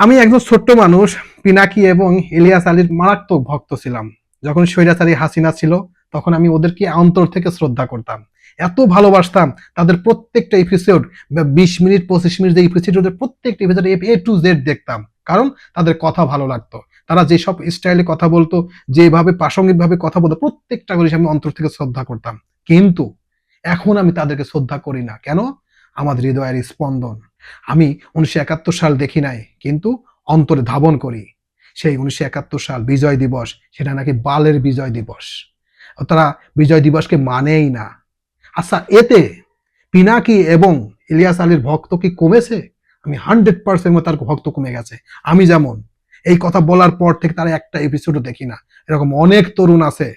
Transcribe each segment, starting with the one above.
আমি একজন ছোট্ট মানুষ, পিনাকি এবং ইলিয়াস আলীর মারাত্মক ভক্ত ছিলাম। যখন স্বৈরাচারী হাসিনা ছিল, তখন আমি ওদেরকে অন্তর থেকে শ্রদ্ধা করতাম। এত ভালোবাসতাম, তাদের প্রত্যেকটা এপিসোড বিশ মিনিট, পঁচিশ মিনিট যে এপিসোড ওদের প্রত্যেকটা এপিসোড এ টু জেড দেখতাম। কারণ তাদের কথা ভালো লাগতো। তারা যেসব স্টাইলে কথা বলতো, যেভাবে প্রাসঙ্গিকভাবে কথা বলতো, প্রত্যেকটা জিনিস আমি অন্তর থেকে শ্রদ্ধা করতাম। কিন্তু এখন আমি তাদেরকে শ্রদ্ধা করি না। কেন? আমাদের হৃদয়ের স্পন্দন। আমি উনিশশো একাত্তর সাল দেখি নাই, কিন্তু অন্তরে ধাবন করি। সেই উনিশশো একাত্তর সাল বিজয় দিবস, সেটা নাকি বালের বিজয় দিবস। তারা বিজয় দিবসকে মানেই না। আচ্ছা এতে পিনাকি এবং ইলিয়াস আলীর ভক্ত কি কমেছে? আমি হান্ড্রেড পার্সেন্ট তার ভক্ত কমে গেছে। আমি যেমন, এই কথা বলার পর থেকে তারা একটা এপিসোডও দেখি না। এরকম অনেক তরুণ আছে,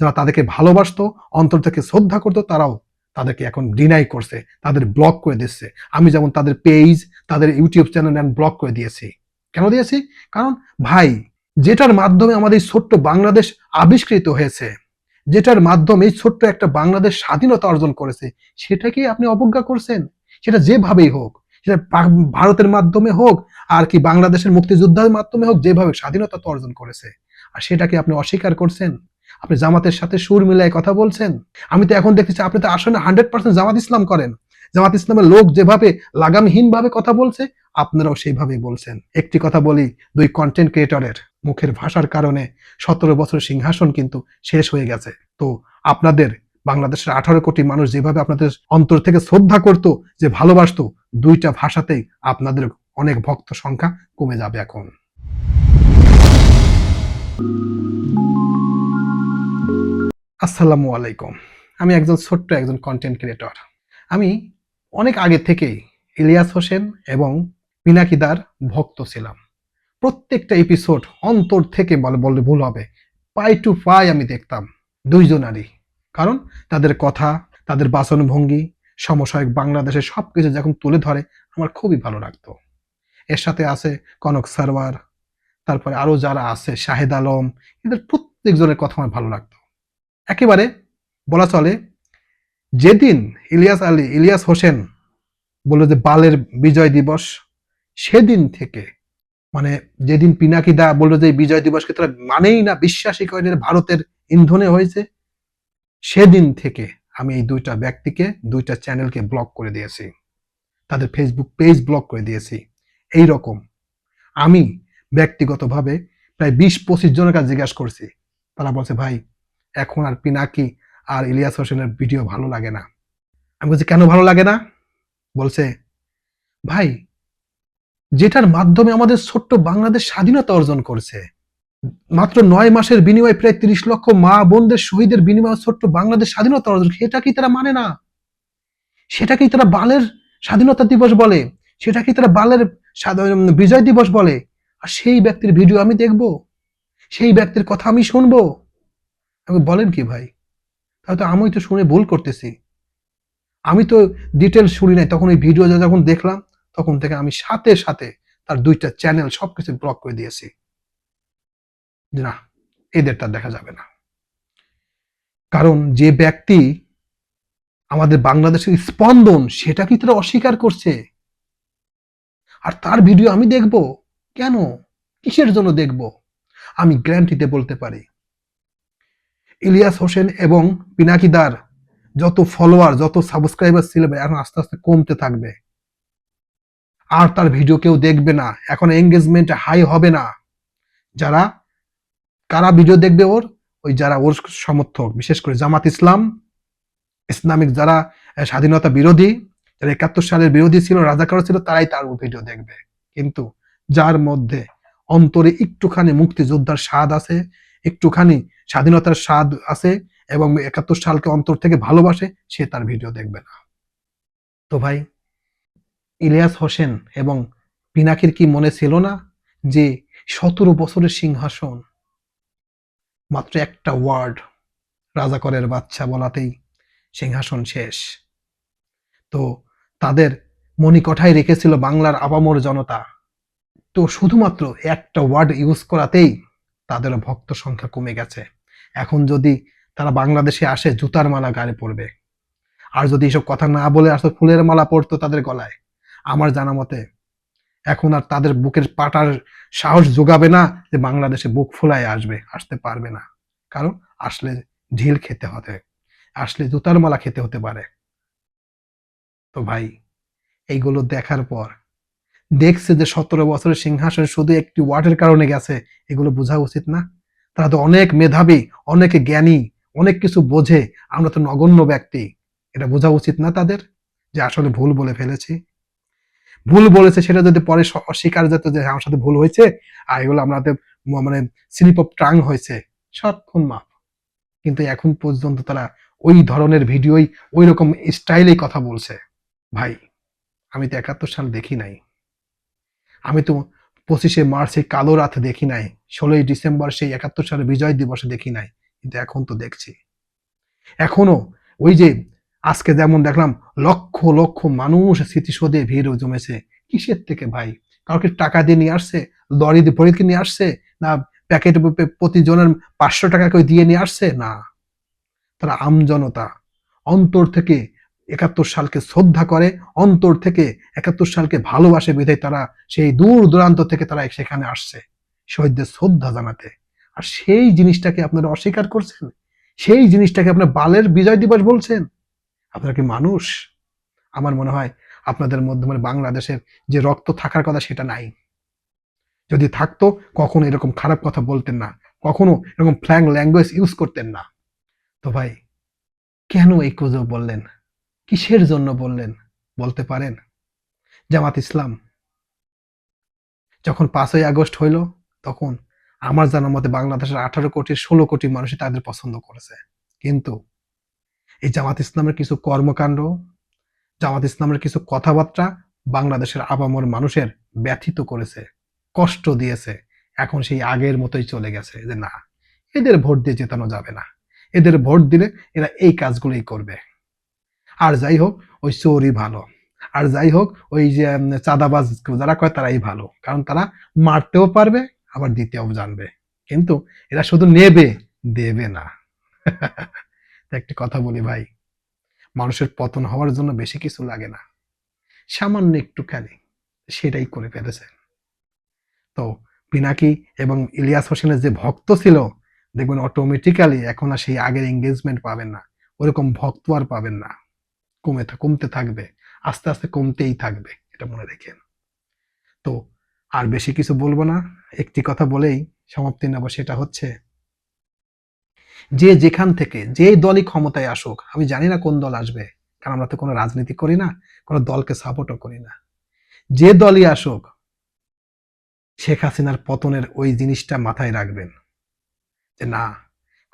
যারা তাদেরকে ভালোবাসতো, অন্তর থেকে শ্রদ্ধা করতো, তারাও তাদেরকে এখন ডিনাই করছে, তাদের ব্লক করে দিচ্ছে। আমি যেমন তাদের পেজ তাদের ইউটিউব চ্যানেল আমি ব্লক করে দিয়েছি। কেন দিয়েছি? কারণ ভাই, যেটার মাধ্যমে আমাদের এই ছোট্ট বাংলাদেশ আবিষ্কৃত হয়েছে, যেটার মাধ্যমে এই ছোট্ট একটা বাংলাদেশ স্বাধীনতা অর্জন করেছে, সেটাকে আপনি অবজ্ঞা করছেন। সেটা যেভাবেই হোক, সেটা ভারতের মাধ্যমে হোক, আর কি বাংলাদেশের মুক্তিযোদ্ধার মাধ্যমে হোক, যেভাবে স্বাধীনতা তো অর্জন করেছে, আর সেটাকে আপনি অস্বীকার করছেন। আপনি জামাতের সাথে সুর মিলায় কথা বলছেন? আমি তো এখন দেখতেছি আপনি তো আসলে হান্ড্রেড পার্সেন্ট জামাত ইসলাম করেন। জামাত ইসলামের লোক যেভাবে লাগামহীন ভাবে কথা বলছে, আপনারাও সেইভাবেই বলছেন। একটি কথা বলি, দুই কন্টেন্ট ক্রিয়েটরের মুখের ভাষার কারণে সতেরো বছর সিংহাসন কিন্তু শেষ হয়ে গেছে। তো আপনাদের, বাংলাদেশের আঠারো কোটি মানুষ যেভাবে আপনাদের অন্তর থেকে শ্রদ্ধা করত, যে ভালোবাসতো, দুইটা ভাষাতেই আপনাদের অনেক ভক্ত সংখ্যা কমে যাবে এখন। আসসালামু আলাইকুম। আমি একজন ছোট্ট একজন কন্টেন্ট ক্রিয়েটর আমি অনেক আগে থেকেই ইলিয়াস হোসেন এবং পিনাকিদার ভক্ত ছিলাম। প্রত্যেকটা এপিসোড অন্তর থেকে বলে, বললে ভুল হবে। পাই টু পাই আমি দেখতাম, দুইজনারই। কারণ তাদের কথা, তাদের বাচনভঙ্গি সমসাময়িক বাংলাদেশের সব কিছু যখন তুলে ধরে, আমার খুবই ভালো লাগতো। এর সাথে আছে কনক সারওয়ার তারপরে আরও যারা আছে, শাহেদ আলম, এদের প্রত্যেকজনের কথা আমার ভালো লাগতো। একেবারে বলা চলে, যেদিন ইলিয়াস আলী, ইলিয়াস হোসেন বলল যে বালের বিজয় দিবস, সেদিন থেকে মানে যেদিন পিনাকি দা বলল যে বিজয় দিবসকে তারা মানেই না, বিশ্বাসই করে ভারতের ইন্ধনে হয়েছে, সেদিন থেকে আমি এই দুইটা ব্যক্তিকে, দুইটা চ্যানেলকে ব্লক করে দিয়েছি। তাদের ফেসবুক পেজ ব্লক করে দিয়েছি। এই রকম আমি ব্যক্তিগতভাবে প্রায় বিশ পঁচিশ জনের কাছে জিজ্ঞাসা করছি। তারা বলছে, ভাই এখন আর পিনাকি আর ইলিয়াস হোসেনের ভিডিও ভালো লাগে না। আমি বলছি, কেন ভালো লাগে না? বলছে, ভাই, যেটার মাধ্যমে আমাদের ছোট্ট বাংলাদেশ স্বাধীনতা অর্জন করছে, মাত্র নয় মাসের বিনিময়ে প্রায় তিরিশ লক্ষ মা বোনদের শহীদের বিনিময়ে ছোট্ট বাংলাদেশ স্বাধীনতা অর্জন সেটা কি তারা মানে না? সেটাকেই তারা বালের স্বাধীনতা দিবস বলে? সেটাকে তারা বালের বিজয় দিবস বলে? আর সেই ব্যক্তির ভিডিও আমি দেখব, সেই ব্যক্তির কথা আমি শুনব। আমি বলেন কি ভাই? তাহলে তো আমি তো শুনে ভুল করতেছি। আমি তো ডিটেলস শুনি নাই, তখন ওই ভিডিও যখন দেখলাম, তখন থেকে আমি সাথে সাথে তার দুইটা চ্যানেল সবকিছু ব্লক করে দিয়েছি। না এদের তার দেখা যাবে না। কারণ যে ব্যক্তি আমাদের বাংলাদেশের স্পন্দন, সেটা কি তারা অস্বীকার করছে? আর তার ভিডিও আমি দেখব? কেন? কিসের জন্য দেখব? আমি গ্যারান্টিতে বলতে পারি। ইলিয়াস হোসেন এবং পিনাকিদার যত ফলোয়ার যত সাবস্ক্রাইবার ছিল এখন আস্তে আস্তে কমতে থাকবে। আর তার ভিডিও কেউ দেখবে না। এখন এঙ্গেজমেন্ট হাই হবে না। যারা, কারা ভিডিও দেখবে ওর? ওই যারা ওর সমর্থক। বিশেষ করে জামাত ইসলাম, ইসলামিক যারা স্বাধীনতা বিরোধী, যারা একাত্তর সালের বিরোধী ছিল, রাজাকার ছিল, তারাই তার ভিডিও দেখবে। কিন্তু যার মধ্যে অন্তরে একটুখানি মুক্তিযোদ্ধার স্বাদ আছে একটুখানি স্বাধীনতার স্বাদ আছে এবং একাত্তর সালকে অন্তর থেকে ভালোবাসে, সে তার ভিডিও দেখবে না। তো ভাই, ইলিয়াস হোসেন এবং পিনাকির কি মনে ছিল না যে সতেরো বছরের সিংহাসন মাত্র একটা ওয়ার্ড রাজাকরের বাচ্চা বলাতেই সিংহাসন শেষ? তো তাদের মণিকঠায় রেখেছিল বাংলার আবামর জনতা। তো শুধুমাত্র একটা ওয়ার্ড ইউজ করাতেই তাদের ভক্ত সংখ্যা কমে গেছে। এখন যদি তারা বাংলাদেশে আসে, জুতার মালা গায়ে পড়বে। আর যদি এসব কথা না বলে আসলে ফুলের মালা পড়তো তাদের গলায়। আমার জানা মতে, এখন আর তাদের বুকের পাটার সাহস যোগাবে না যে বাংলাদেশে বুক ফুলায় আসবে, আসতে পারবে না। কারণ আসলে ঢিল খেতে হবে আসলে জুতার মালা খেতে হতে পারে। তো ভাই, এইগুলো দেখার পর দেখছে যে সতেরো বছরের সিংহাসন শুধু একটি ওয়ার্ডের কারণে গেছে, এগুলো বোঝা উচিত না। তারা তো অনেক মেধাবী, অনেক জ্ঞানী, অনেক কিছু বোঝে, আমরা তো নগণ্য ব্যক্তি। এটা বোঝা উচিত না তাদের যে আসলে ভুল বলে ফেলেছি। ভুল বলেছে সেটা যদি পরে অস্বীকার যেত যে আমার সাথে ভুল হয়েছে, আর এগুলো আমাদের মানে স্লিপ অফ ট্রাং হয়েছে সক্ষণ মাপ কিন্তু এখন পর্যন্ত তারা ওই ধরনের ভিডিওই ওই রকম স্টাইলেই কথা বলছে। ভাই, আমি তো একাত্তর সাল দেখি নাই। আমি তো পঁচিশে মার্চ কালো রাত দেখি নাই, ষোলোই ডিসেম্বর সেই একাত্তর সালে বিজয় দিবসে দেখি নাই, কিন্তু এখন তো দেখছি। এখনও ওই যে আজকে যেমন দেখলাম লক্ষ লক্ষ মানুষ স্মৃতিসৌধে ভিড় জমেছে, কিসের থেকে ভাই? কাউকে টাকা দিয়ে নিয়ে আসছে লরি দিয়ে ভরে নিয়ে আসছে, না প্যাকেট প্রতিজনের পাঁচশো টাকা করে দিয়ে নিয়ে আসছে? না। তারা আমজনতা, অন্তর থেকে একাত্তর সালকে শ্রদ্ধা করে, অন্তর থেকে একাত্তর সালকে ভালোবাসে বিধায় তারা সেই দূর দূরান্ত থেকে তারা সেখানে আসছে, শহীদদের শ্রদ্ধা জানাতে। আর সেই জিনিসটাকে আপনারা অস্বীকার করছেন? সেই জিনিসটাকে আপনার বালের বিজয় দিবস বলছেন? আপনারা কি মানুষ? আমার মনে হয় আপনাদের মধ্যে মানে বাংলাদেশের যে রক্ত থাকার কথা সেটা নাই। যদি থাকতো, কখনো এরকম খারাপ কথা বলতেন না, কখনো এরকম ফ্ল্যাং ল্যাঙ্গুয়েজ ইউজ করতেন না। তো ভাই, কেন এই কুজো বললেন? কিসের জন্য বললেন? বলতে পারেন। জামাত ইসলাম। যখন পাঁচই আগস্ট হইল, তখন আমার জানার মতে বাংলাদেশের আঠারো কোটি, ষোলো কোটি মানুষই তাদের পছন্দ করেছে। কিন্তু এই জামাত ইসলামের কিছু কর্মকাণ্ড, জামাত ইসলামের কিছু কথাবার্তা বাংলাদেশের আবামর মানুষের ব্যথিত করেছে, কষ্ট দিয়েছে। এখন সেই আগের মতোই চলে গেছে যে না, এদের ভোট দিয়ে জেতানো যাবে না। এদের ভোট দিলে এরা এই কাজগুলোই করবে। আর যাই হোক, ওই চোরই ভালো। আর যাই হোক, ওই যে চাঁদাবাজ যারা কয় তারাই ভালো। কারণ তারা মারতেও পারবে, আবার দিতেও জানবে। কিন্তু এরা শুধু নেবে, দেবে না। একটি কথা বলি ভাই, মানুষের পতন হওয়ার জন্য বেশি কিছু লাগে না। সামান্য একটুখানি, সেটাই করে ফেলেছে। তো পিনাকি এবং ইলিয়াস হোসেনের যে ভক্ত ছিল, দেখবেন অটোমেটিক্যালি এখন আর সেই আগের এঙ্গেজমেন্ট পাবেন না। ওরকম ভক্ত আর পাবেন না। কমে কমতে থাকবে, আস্তে আস্তে কমতেই থাকবে, এটা মনে রেখেন। তো আর বেশি কিছু বলব না, একটি কথা বলেই সমাপ্তি নেব, সেটা হচ্ছে যে যেখান থেকে, যে দলই ক্ষমতায় আসুক, আমি জানি না কোন দল আসবে, কারণ আমরা তো কোনো রাজনীতি করি না, কোনো দলকে সাপোর্টও করি না। যে দলই আসুক, শেখ হাসিনার পতনের ওই জিনিসটা মাথায় রাখবেন, যে না,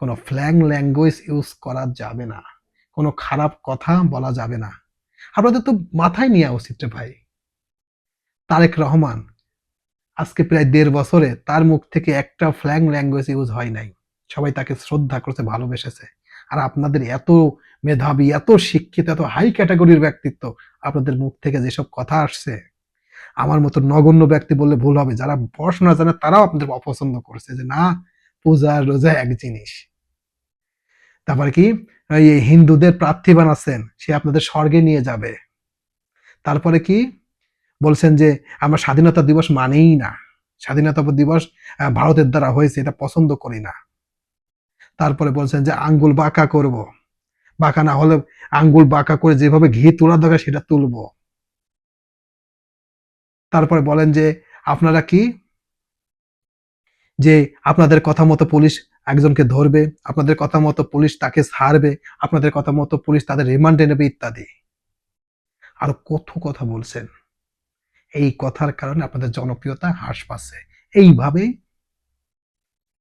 কোনো ফ্ল্যাং ল্যাঙ্গুয়েজ ইউজ করা যাবে না। কোনো খারাপ কথা বলা যাবে না। আপনাদের তো মাথায় নেওয়া উচিত রে ভাই। তারেক রহমান আজকে প্রায় দেড় বছরে তার মুখ থেকে একটা ফ্ল্যাং ল্যাঙ্গুয়েজ ইউজ হয় নাই। সবাই তাকে শ্রদ্ধা করছে, ভালোবেসেছে। আর আপনাদের এত মেধাবী, এত শিক্ষিত, এত হাই ক্যাটাগরির ব্যক্তিত্ব আপনাদের মুখ থেকে যেসব কথা আসছে, আমার মতো নগণ্য ব্যক্তি বললে ভুল হবে। যারা পড়াশোনা জানে তারাও আপনাদের অপছন্দ করছে যে, না পূজা রোজা এক জিনিস। তারপরে কি? এই হিন্দুদের প্রার্থী বানাচ্ছেন, সে আপনাদের স্বর্গে নিয়ে যাবে। তারপরে কি? বলছেন যে, আমরা স্বাধীনতা দিবস মানেই না। স্বাধীনতা দিবস ভারতের দ্বারা হয়েছে, এটা পছন্দ করি না। তারপরে বলছেন যে, আঙ্গুল বাঁকা করব। বাঁকা না হলে আঙ্গুল বাঁকা করে যেভাবে ঘি তোলা দরকার, সেটা তুলবো। তারপরে বলেন যে, আপনারা কি যে আপনাদের কথা মতো পুলিশ একজনকে ধরবে, আপনাদের কথা মতো পুলিশ তাকে ছাড়বে আপনাদের কথা মতো পুলিশ তাদের রিমান্ডে নেবে ইত্যাদি। আর কত কথা বলছেন। এই কথার কারণে আপনাদের জনপ্রিয়তা হ্রাস পাচ্ছে। এইভাবে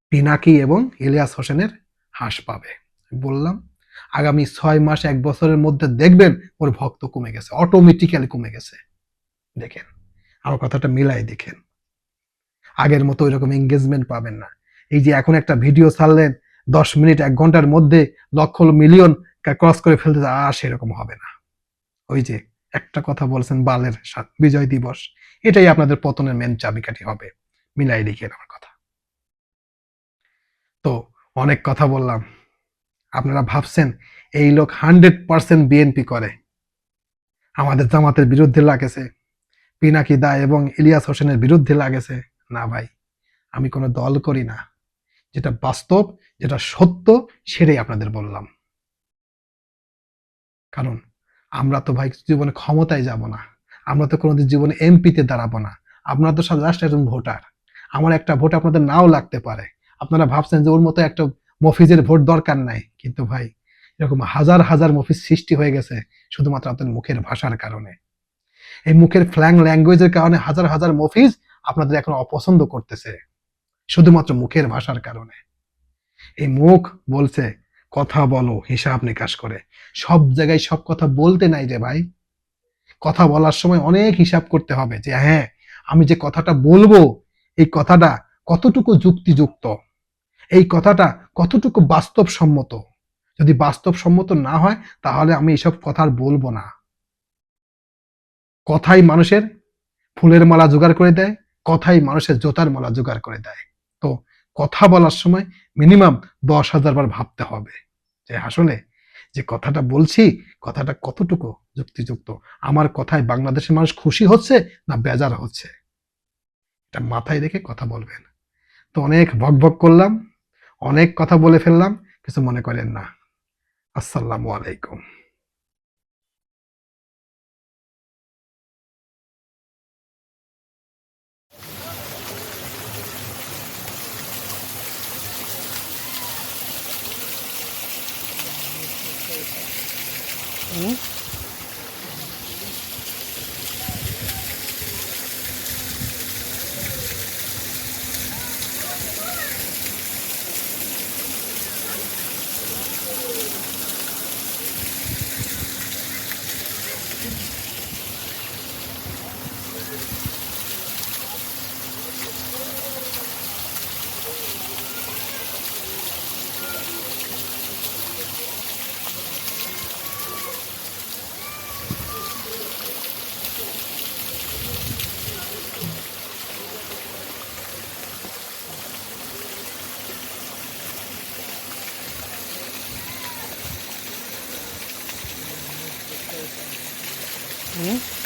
পিনাকি এবং ইলিয়াস হোসেনের হ্রাস পাবে। বললাম, আগামী ছয় মাস এক বছরের মধ্যে দেখবেন ওর ভক্ত কমে গেছে অটোমেটিক্যালি কমে গেছে। দেখেন আমার কথাটা মিলাই দেখেন। আগের মতো ওইরকম এঙ্গেজমেন্ট পাবেন না। এই যে এখন একটা ভিডিও ছাড়লেন, দশ মিনিট, এক ঘণ্টার মধ্যে লক্ষ মিলিয়ন ক্রস করে ফেলতে আর সেরকম হবে না। ওই যে একটা কথা বলছেন বালের বিজয় দিবস। এটাই আপনাদের পতনের মেন চাবিকাঠি হবে। মিলাই লিখেন আমার কথা। তো অনেক কথা বললাম। আপনারা ভাবছেন, এই লোক হান্ড্রেড পার্সেন্ট বিএনপি করে। আমাদের জামাতের বিরুদ্ধে লাগেছে। পিনাকি দা এবং ইলিয়াস হোসেনের বিরুদ্ধে লাগেছে। না ভাই, আমি কোনো দল করি না। যেটা বাস্তব, যেটা সত্য, সেটাই আপনাদের বললাম। কারণ আমরা তো ভাই জীবনে ক্ষমতায় যাব না। আমরা তো কোনোদিন জীবনে এমপিতে দাঁড়াবো না। আপনারা তো লাস্ট একজন ভোটার। আমার একটা ভোট আপনাদের নাও লাগতে পারে। আপনারা ভাবছেন যে ওর মতো একটা মফিজের ভোট দরকার নাই। কিন্তু ভাই, এরকম হাজার হাজার মফিজ সৃষ্টি হয়ে গেছে শুধুমাত্র আপনাদের মুখের ভাষার কারণে। এই মুখের ফ্ল্যাং ল্যাঙ্গুয়েজের কারণে হাজার হাজার মফিজ আপনাদের এখন অপছন্দ করতেছে, শুধুমাত্র মুখের ভাষার কারণে। এই মুখ বলছে, কথা বলো, হিসাব নিকাশ করে। সব জায়গায় সব কথা বলতে নাই রে ভাই। কথা বলার সময় অনেক হিসাব করতে হবে যে হ্যাঁ আমি যে কথাটা বলব, এই কথাটা কতটুকু যুক্তিযুক্ত? এই কথাটা কতটুকু বাস্তবসম্মত? যদি বাস্তবসম্মত না হয়, তাহলে আমি এসব কথা আর বলব না। কথাই মানুষের ফুলের মালা জোগাড় করে দেয় কথাই মানুষের জোতার মালা জোগাড় করে দেয়। তো কথা বলার সময় মিনিমাম দশ হাজার বার ভাবতে হবে যে, আসলে যে কথাটা বলছি, কথাটা কতটুকু যুক্তিযুক্ত? আমার কথায় বাংলাদেশের মানুষ খুশি হচ্ছে না বেজার হচ্ছে? এটা মাথায় রেখে কথা বলবেন। তো অনেক ভক ভক করলাম, অনেক কথা বলে ফেললাম, কিছু মনে করেন না। আসসালামু আলাইকুম। Ayan. Hmm.